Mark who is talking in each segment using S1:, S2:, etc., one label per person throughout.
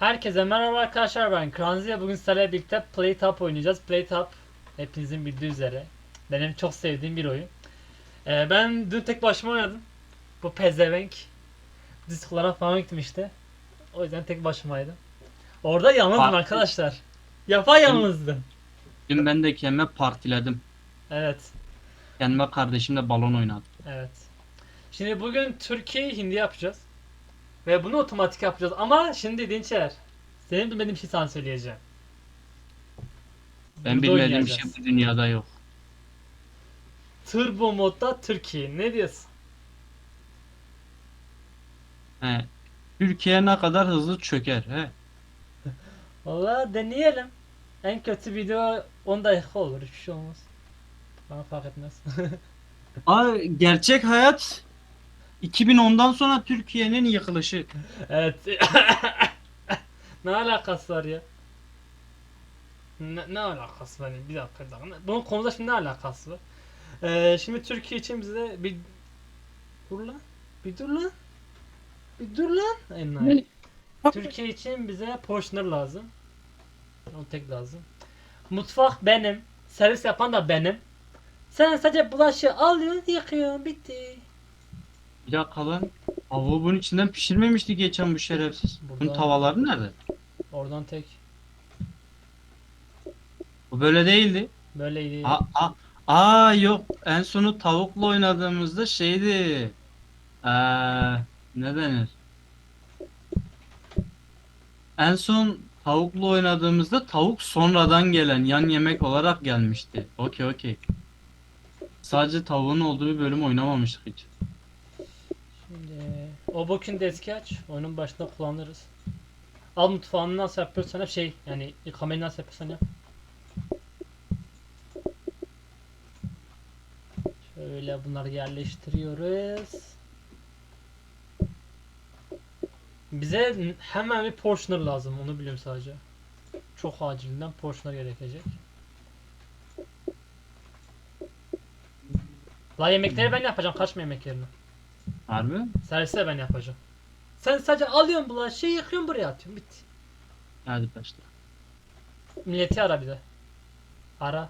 S1: Herkese merhaba arkadaşlar ben Kranziya bugün sizlerle birlikte Playtop oynayacağız. Playtop hepinizin bildiği üzere benim çok sevdiğim bir oyun. Ee, ben dün tek başıma oynadım. Bu pezevenk diskolara falan gittim işte. O yüzden tek başımaydım. Orada yalnızdım
S2: Parti-
S1: arkadaşlar. Yapa yalnızdım.
S2: Dün ben de kendime partiledim.
S1: Evet.
S2: Kendime kardeşimle balon oynadım.
S1: Evet. Şimdi bugün Türkiye Hindi yapacağız. Ve bunu otomatik yapacağız. Ama şimdi Dinçer. Senin bilmediğin bir şey sana söyleyeceğim.
S2: Ben
S1: Burada
S2: bilmediğim bir şey bu dünyada yok.
S1: Turbo modda Türkiye. Ne diyorsun?
S2: He. Türkiye ne kadar hızlı çöker. He.
S1: Valla deneyelim. En kötü video 10 dakika olur. Hiçbir şey olmaz. Bana fark etmez.
S2: Aa, gerçek hayat 2010'dan sonra Türkiye'nin yıkılışı.
S1: evet. ne alakası var ya? Ne, ne alakası var? Bir dakika, bir dakika. Bunun konuda şimdi ne alakası var? Ee, şimdi Türkiye için bize bir... Dur lan. Bir dur lan. Bir dur lan. Enayi. Türkiye için bize portioner lazım. O tek lazım. Mutfak benim. Servis yapan da benim. Sen sadece bulaşığı alıyorsun, yıkıyorsun, bitti.
S2: Bir dakika lan. Tavuğu bunun içinden pişirmemişti geçen bu şerefsiz. Bunun tavaları nerede?
S1: Oradan tek.
S2: Bu böyle değildi.
S1: Böyleydi.
S2: Aa, aa, aa yok. En sonu tavukla oynadığımızda şeydi. Ee, ne denir? En son tavukla oynadığımızda tavuk sonradan gelen yan yemek olarak gelmişti. Okey okey. Sadece tavuğun olduğu bir bölüm oynamamıştık hiç.
S1: O bokun deski aç. Oyunun başında kullanırız. Al mutfağını nasıl yapıyorsan hep şey yani yıkamayı nasıl yapıyorsan yap. Şöyle bunları yerleştiriyoruz. Bize hemen bir portioner lazım onu biliyorum sadece. Çok acilinden portioner gerekecek. La yemekleri ben yapacağım kaçma yemek yerine.
S2: Harbi?
S1: Servise ben yapacağım. Sen sadece alıyorsun bulaşığı yıkıyorsun buraya atıyorsun bitti.
S2: Hadi başla.
S1: Milleti ara bir de. Ara.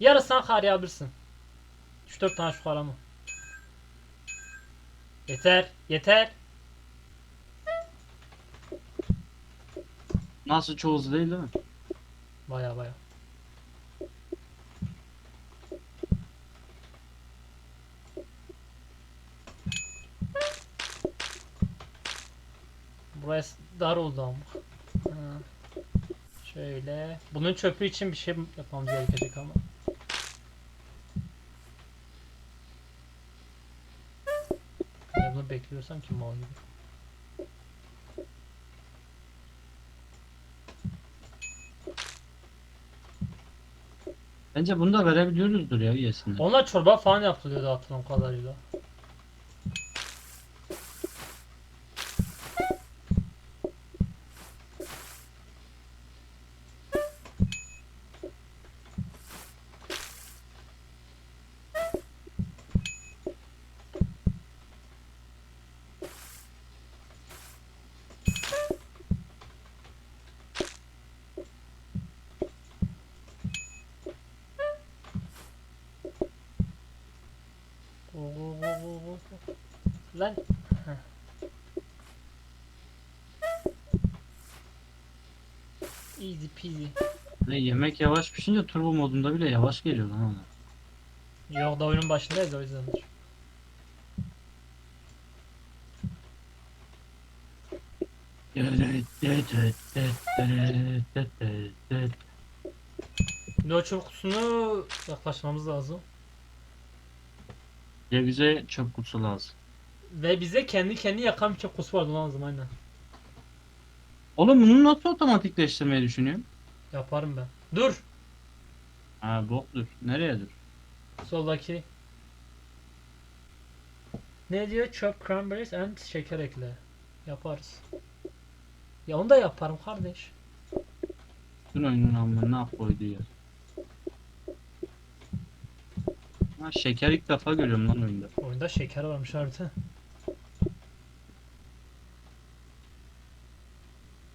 S1: Yarısını arayabilirsin. 3-4 tane şu arama. Yeter. Yeter.
S2: Nasıl çoğu hızlı değil değil mi?
S1: Baya baya. Burası dar oldu ama. Ha. Şöyle. Bunun çöpü için bir şey yapmamız gerekecek ama. Ne bunu bekliyorsam ki mal gibi.
S2: Bence bunu da verebiliyoruzdur ya üyesine.
S1: Onlar çorba falan yapılıyordu hatırladığım kadarıyla. Oo, Lan. Heh. Easy peasy.
S2: Ve yemek yavaş pişince turbo modunda bile yavaş geliyor lan ona.
S1: Yok da oyunun başındayız o yüzdendir. Şimdi o çöp kutusunu yaklaşmamız lazım.
S2: Cevize çöp kutusu lazım.
S1: Ve bize kendi kendini yakan bir çöp kutusu vardı lazım aynen.
S2: Oğlum bunu nasıl otomatikleştirmeyi düşünüyorsun?
S1: Yaparım ben. Dur.
S2: Ha bok dur. Nereye dur?
S1: Soldaki. Ne diyor? Chop cranberries and şeker ekle. Yaparız. Ya onu da yaparım kardeş.
S2: Bütün oyunun amına koydu ya. Ha şeker ilk defa görüyorum lan oyunda.
S1: Oyunda şeker varmış harbiden.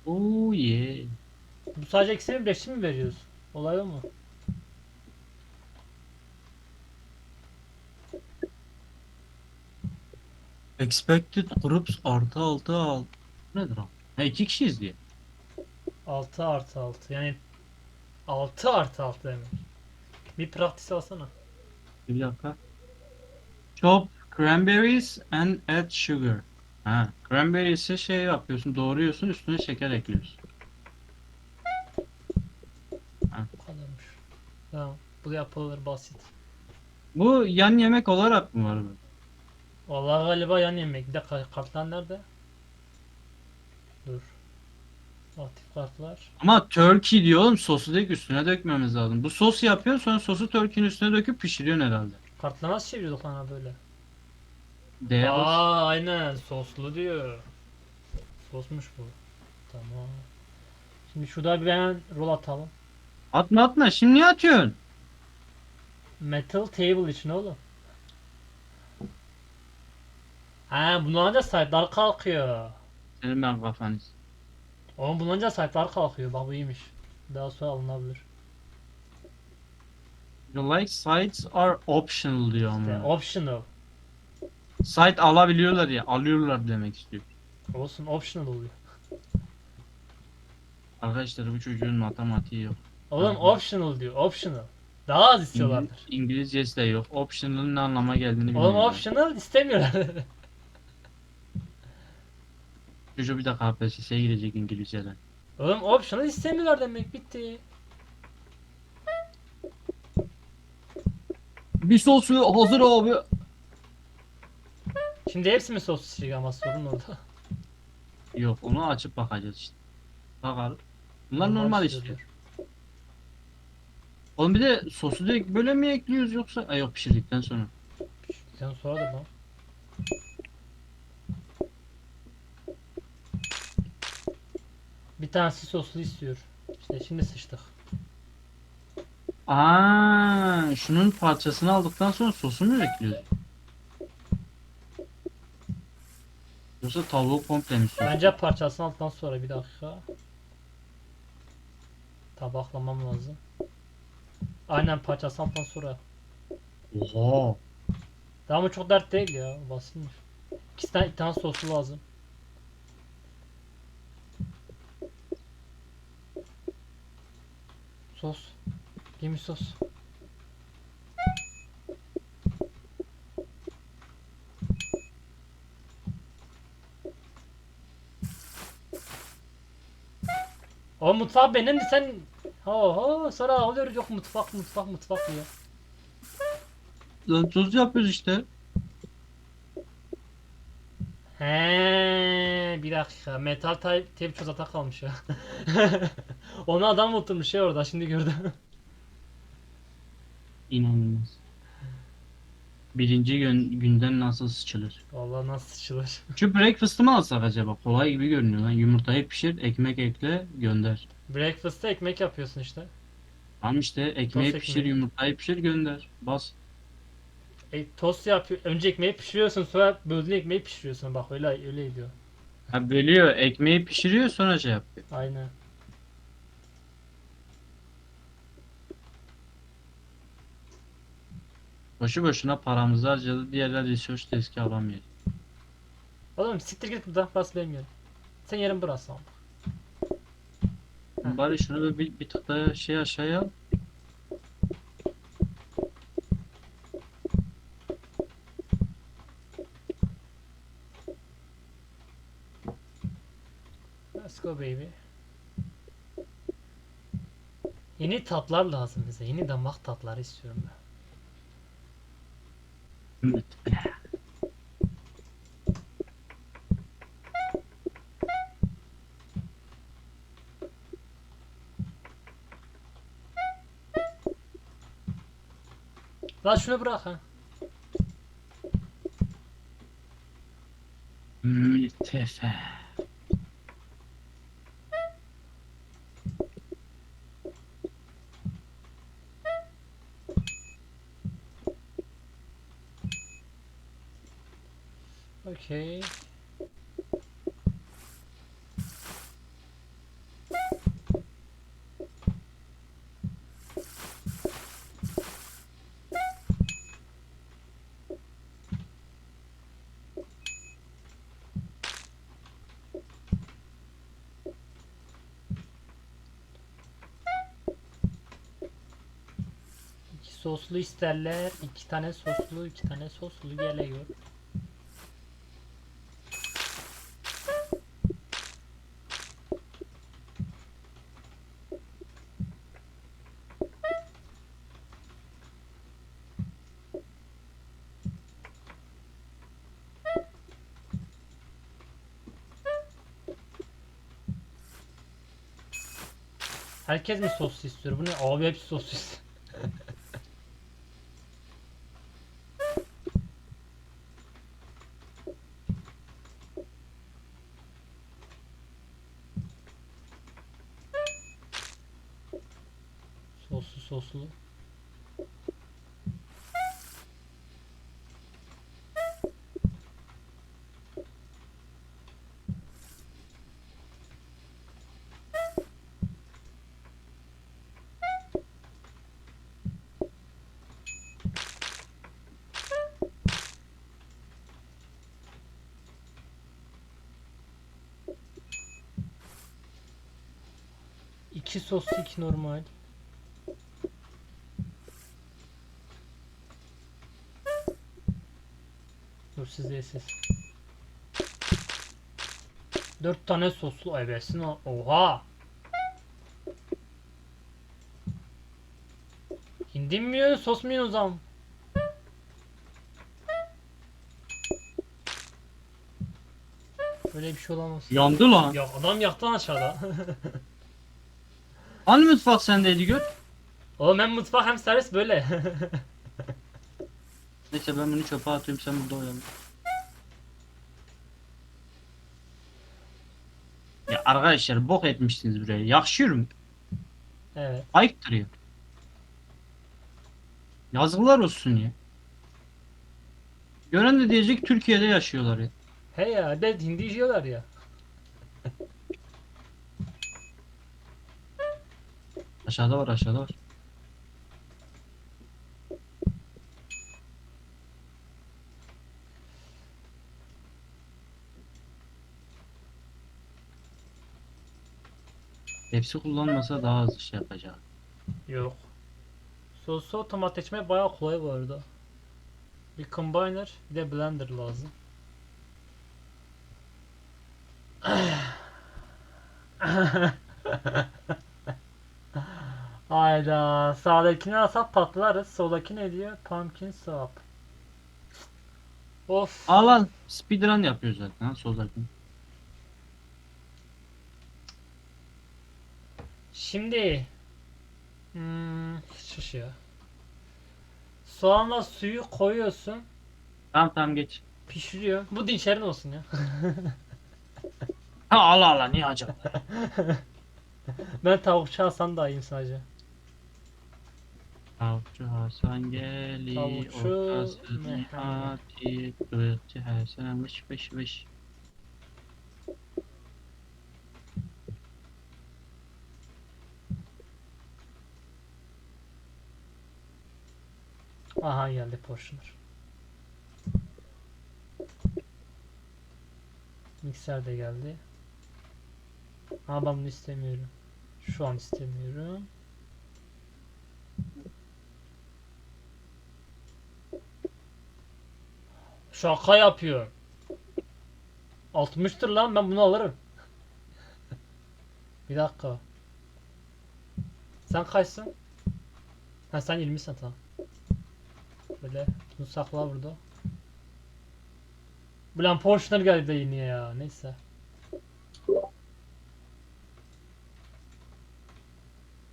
S2: Oh yeah.
S1: Bu sadece ikisini birleşti mi veriyoruz? Olay o mu?
S2: Expected groups artı altı al. Nedir o? Ha iki kişiyiz diye.
S1: 6 artı 6 yani 6 artı 6 demek. Bir praktis alsana.
S2: Bir dakika. Chop cranberries and add sugar. Ha, cranberries'i şey yapıyorsun, doğruyorsun, üstüne şeker ekliyorsun.
S1: Kadarmış. Tamam. Bu yapılır basit.
S2: Bu yan yemek olarak mı var bu?
S1: Vallahi galiba yan yemek. Bir de ka- kartlar nerede? Dur. Aktif kartlar.
S2: Ama turkey diyor oğlum sosu değil üstüne dökmemiz lazım. Bu sos yapıyor sonra sosu turkey'nin üstüne döküp pişiriyorsun herhalde.
S1: Kartlar nasıl çeviriyorduk lan ha böyle?
S2: D bas.
S1: Aa aynen soslu diyor. Sosmuş bu. Tamam. Şimdi şurada bir hemen rol atalım.
S2: Atma atma şimdi niye atıyorsun?
S1: Metal table için oğlum. Ha bundan da site'lar kalkıyor.
S2: Senin ben kafanı.
S1: Oğlum bundan da site'lar kalkıyor. Bak bu iyiymiş. Daha sonra alınabilir.
S2: The like sites are optional diyor
S1: İşte
S2: ama.
S1: optional.
S2: Site alabiliyorlar ya alıyorlar demek istiyor.
S1: Olsun optional oluyor.
S2: Arkadaşlar bu çocuğun matematiği yok.
S1: Oğlum optional diyor. Optional. Daha az istiyorlardır.
S2: İngiliz, İngilizcesi de yok. Optional'ın ne anlama geldiğini
S1: Oğlum
S2: bilmiyorum.
S1: optional istemiyorlar.
S2: Çocuğu bir dakika KPSS'ye girecek İngilizceden.
S1: Oğlum optional istemiyorlar demek bitti.
S2: Bir sosu hazır abi.
S1: Şimdi hepsi mi sos içecek ama sorun orada.
S2: Yok onu açıp bakacağız işte. Bakalım. Bunlar normal istiyor. Oğlum bir de sosu direkt böyle mi ekliyoruz yoksa? Ay yok pişirdikten sonra.
S1: Sen sonra da lan. Bir tanesi soslu istiyor. İşte şimdi sıçtık.
S2: Aa, şunun parçasını aldıktan sonra sosu mu ekliyoruz? Yoksa tavuğu komple mi sos?
S1: Bence parçasını aldıktan sonra bir dakika. Tabaklamam lazım. Aynen parçasını aldıktan sonra.
S2: Oha.
S1: Daha ama çok dert değil ya. Basitmiş. İki tane, iki tane soslu lazım. Sos. Give me sos. O mutfak benim sen Oho sonra alıyoruz yok mutfak mutfak mutfak diye.
S2: Lan tuz yapıyoruz işte.
S1: He bir dakika metal type tape çözata kalmış ya. Onu adam oturmuş ya orada şimdi gördüm.
S2: İnanılmaz. Birinci gün, günden nasıl sıçılır?
S1: Vallahi nasıl sıçılır.
S2: Şu breakfast'ı mı alsak acaba? Kolay gibi görünüyor lan. Yumurtayı pişir, ekmek ekle, gönder.
S1: Breakfast'ta ekmek yapıyorsun işte.
S2: Tamam işte ekmeği
S1: Tost
S2: pişir,
S1: ekmeği.
S2: yumurtayı pişir, gönder. Bas.
S1: E, tost yapıyor. Önce ekmeği pişiriyorsun sonra böldüğün ekmeği pişiriyorsun. Bak öyle öyle gidiyor.
S2: Ha bölüyor, ekmeği pişiriyor sonra şey yapıyor.
S1: Aynen.
S2: Boşu boşuna paramızı harcadı. Diğerler research deski alamıyor.
S1: Oğlum siktir git buradan bas bilmiyorum. Sen yerin burası ama. Heh.
S2: Bari şunu bir, bir tık daha şey aşağıya al.
S1: Let's go baby. Yeni tatlar lazım bize. Yeni damak tatları istiyorum ben. Lan şunu bırak ha.
S2: Mültefe.
S1: Okey. soslu isterler. iki tane soslu, iki tane soslu geliyor. Herkes mi soslu istiyor? Bu ne? Abi hepsi soslu 2 sos 2 normal. Dur size ses. 4 tane soslu ebesin oha. Hindi mi sos mu o zaman? Böyle bir şey olamaz.
S2: Yandı lan.
S1: Ya adam yaktı aşağıda.
S2: Hani mutfak sendeydi gör.
S1: Oğlum hem mutfak hem servis böyle.
S2: Neyse ben bunu çöpe atıyorum sen burada oyalan. Ya arkadaşlar bok etmişsiniz buraya. Yakışıyorum.
S1: evet.
S2: Ayıptır ya. Yazıklar olsun ya. Gören de diyecek Türkiye'de yaşıyorlar ya.
S1: He ya de hindi yiyorlar ya.
S2: Aşağıda var aşağıda var. Hepsi kullanmasa daha az şey yapacak.
S1: Yok. Sosu otomat seçmek bayağı kolay bu arada. Bir combiner bir de blender lazım. Hayda sağdakini alsak patlarız. Soldaki ne diyor? Pumpkin soup. Of.
S2: Al al. Speedrun yapıyor zaten ha soldakini.
S1: Şimdi hmm, şuş ya. Soğanla suyu koyuyorsun,
S2: Tamam tamam geç.
S1: pişiriyor. Bu dinçerin olsun ya.
S2: Ha al al al niye acaba?
S1: ben tavukçu Hasan da yiyeyim sadece.
S2: Tavukçu Hasan geli
S1: Tavukçu
S2: ortası
S1: Mehmet.
S2: nihati kılıkçı Hasan vış vış vış.
S1: Aha geldi portioner. Mikser de geldi. Ama ben bunu istemiyorum. Şu an istemiyorum. Şaka yapıyor. 60'tır lan ben bunu alırım. Bir dakika. Sen kaçsın? Ha sen 20'sin tamam. Böyle bunu sakla burada. Ulan Porsche'lar geldi de yine ya. Neyse.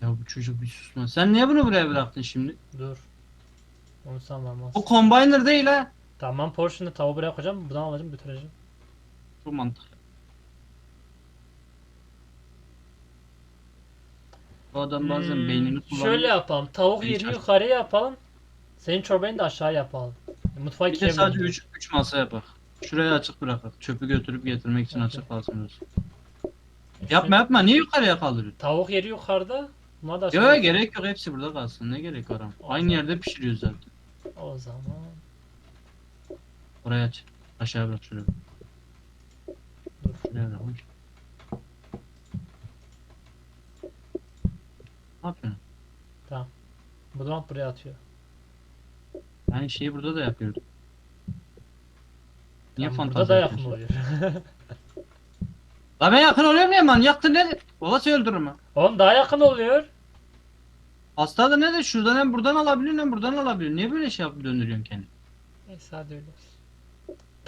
S2: Ya bu çocuk bir susma. Sen niye bunu buraya bıraktın şimdi?
S1: Dur. Onu sanmam
S2: O combiner değil ha.
S1: Tamam Porsche'ni tavuğu buraya koyacağım. Buradan alacağım götüreceğim.
S2: Çok mantıklı. Bu adam bazen
S1: Hmm,
S2: beynini kullanıyor.
S1: Şöyle yapalım. Tavuk yerini
S2: çarptı.
S1: yukarıya yapalım. Senin çorbayı da aşağı yapalım. Mutfağı
S2: Bir de sadece
S1: bölelim.
S2: 3 3 masa yapak. Şuraya açık bırakalım. Çöpü götürüp getirmek için açık kalsın olsun.
S1: Şu-
S2: Yapma yapma. Niye yukarıya kaldırıyorsun?
S1: Tavuk yeri yukarıda. Buna da
S2: Yok gerek yok. Hepsi burada kalsın. Ne gerek var ama. Aynı yerde pişiriyor zaten.
S1: O zaman.
S2: Oraya aç. Aşağı bırak şuraya.
S1: Dur.
S2: Şuraya bırak. Ne yapıyorsun?
S1: Bu da buraya atıyor.
S2: Aynı şeyi burada da yapıyorduk. Niye
S1: Tamam, Burada da yakın oluyor.
S2: La ben yakın oluyorum ya man. Yaktın ne? Babası öldürür mü?
S1: Oğlum daha yakın oluyor.
S2: Hasta da ne de şuradan hem buradan alabiliyorsun hem buradan alabiliyorsun. Niye böyle şey yapıp döndürüyorsun kendini?
S1: Neyse hadi öyle olsun.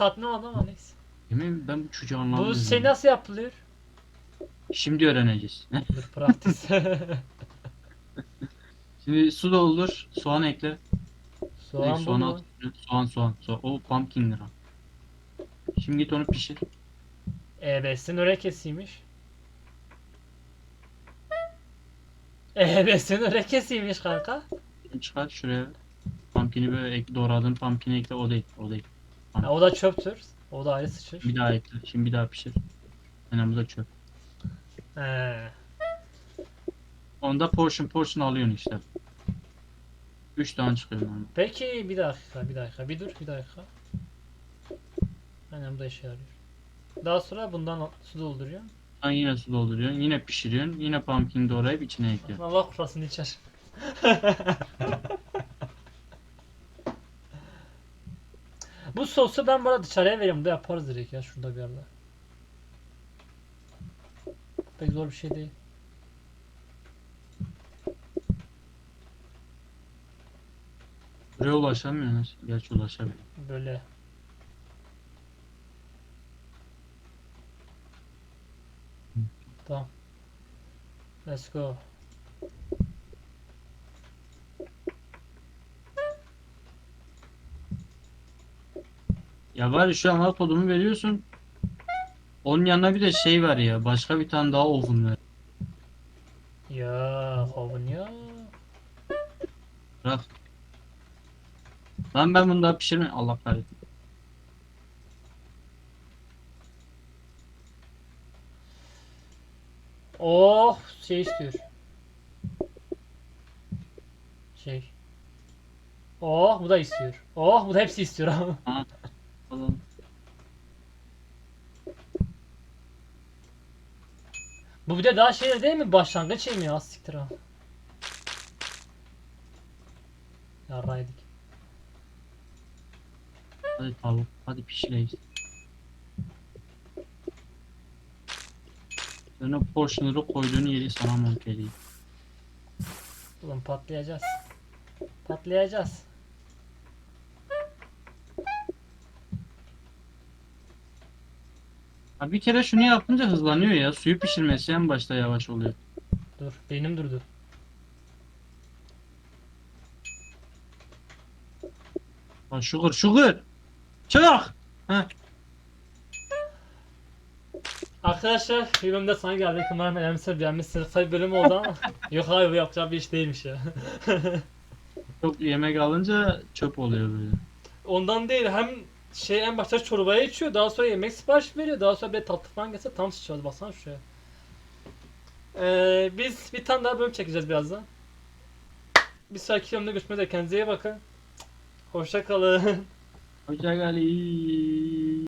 S1: Tatmin oldum ama neyse.
S2: Yemin ben bu çocuğu anlamadım.
S1: Bu şey nasıl yapılıyor?
S2: Şimdi öğreneceğiz.
S1: Dur praktis.
S2: Şimdi su doldur, soğan ekle.
S1: Soğan
S2: Direkt
S1: bu
S2: soğanı
S1: mu?
S2: at. Soğan soğan. soğan. O pumpkin'dir o. Şimdi git onu pişir.
S1: EBS'in örekesiymiş. EBS'in örekesiymiş kanka.
S2: Şimdi çıkar şuraya. Pumpkin'i böyle ek, doğradığın pumpkin'i ekle. O değil. O değil.
S1: Ha, o da çöptür. O da ayrı sıçır.
S2: Bir daha ekle. Şimdi bir daha pişir. Yani bu da çöp.
S1: He.
S2: Onda portion portion alıyorsun işte. 3 tane çıkıyor normal.
S1: Peki bir dakika bir dakika bir dur bir dakika. Aynen bu da işe yarıyor. Daha sonra bundan su dolduruyorum.
S2: Sen yine su dolduruyorsun. Yine pişiriyorsun. Yine pumpkin doğrayıp içine ekliyorsun.
S1: Allah kurasını içer. Bu sosu ben bana dışarıya vereyim de yaparız direkt ya şurada bir yerde. Pek zor bir şey değil.
S2: Buraya ulaşamıyorsunuz. Gerçi ulaşabilir.
S1: Böyle. Tamam. Let's go.
S2: Ya ya şu an alt kodumu veriyorsun. Onun yanına bir de şey var ya. Başka bir tane daha oven ver.
S1: Ya hovun ya.
S2: Bırak. Lan ben bunu daha pişirme. Allah kahretsin.
S1: Oh şey istiyor. Şey. Oh bu da istiyor. Oh bu da hepsi istiyor ama.
S2: Alalım.
S1: Bu bir de daha şey değil mi? Başlangıç şey mi ya? Siktir ha. Yarraydık.
S2: Hadi tavuk. Hadi pişireyiz. Sen o portionları koyduğun yeri sana monteleyeyim.
S1: Ulan patlayacağız. Patlayacağız.
S2: Ha bir kere şunu yapınca hızlanıyor ya. Suyu pişirmesi en başta yavaş oluyor.
S1: Dur beynim durdu.
S2: Ha sugar sugar. Çık.
S1: Arkadaşlar bir bölümde sana geldik. Umarım elimsel beğenmişsiniz. Bir bölüm oldu ama. Yok abi bu yapacağım bir iş değilmiş ya.
S2: Çok yemek alınca çöp oluyor böyle.
S1: Ondan değil hem şey en başta çorbaya içiyor daha sonra yemek sipariş veriyor daha sonra bir tatlı falan gelse tam sıçradı baksana şuraya. Ee, biz bir tane daha bölüm çekeceğiz birazdan. Bir sonraki bölümde görüşmek üzere kendinize iyi bakın. Hoşça kalın.
S2: Hoşça kalın.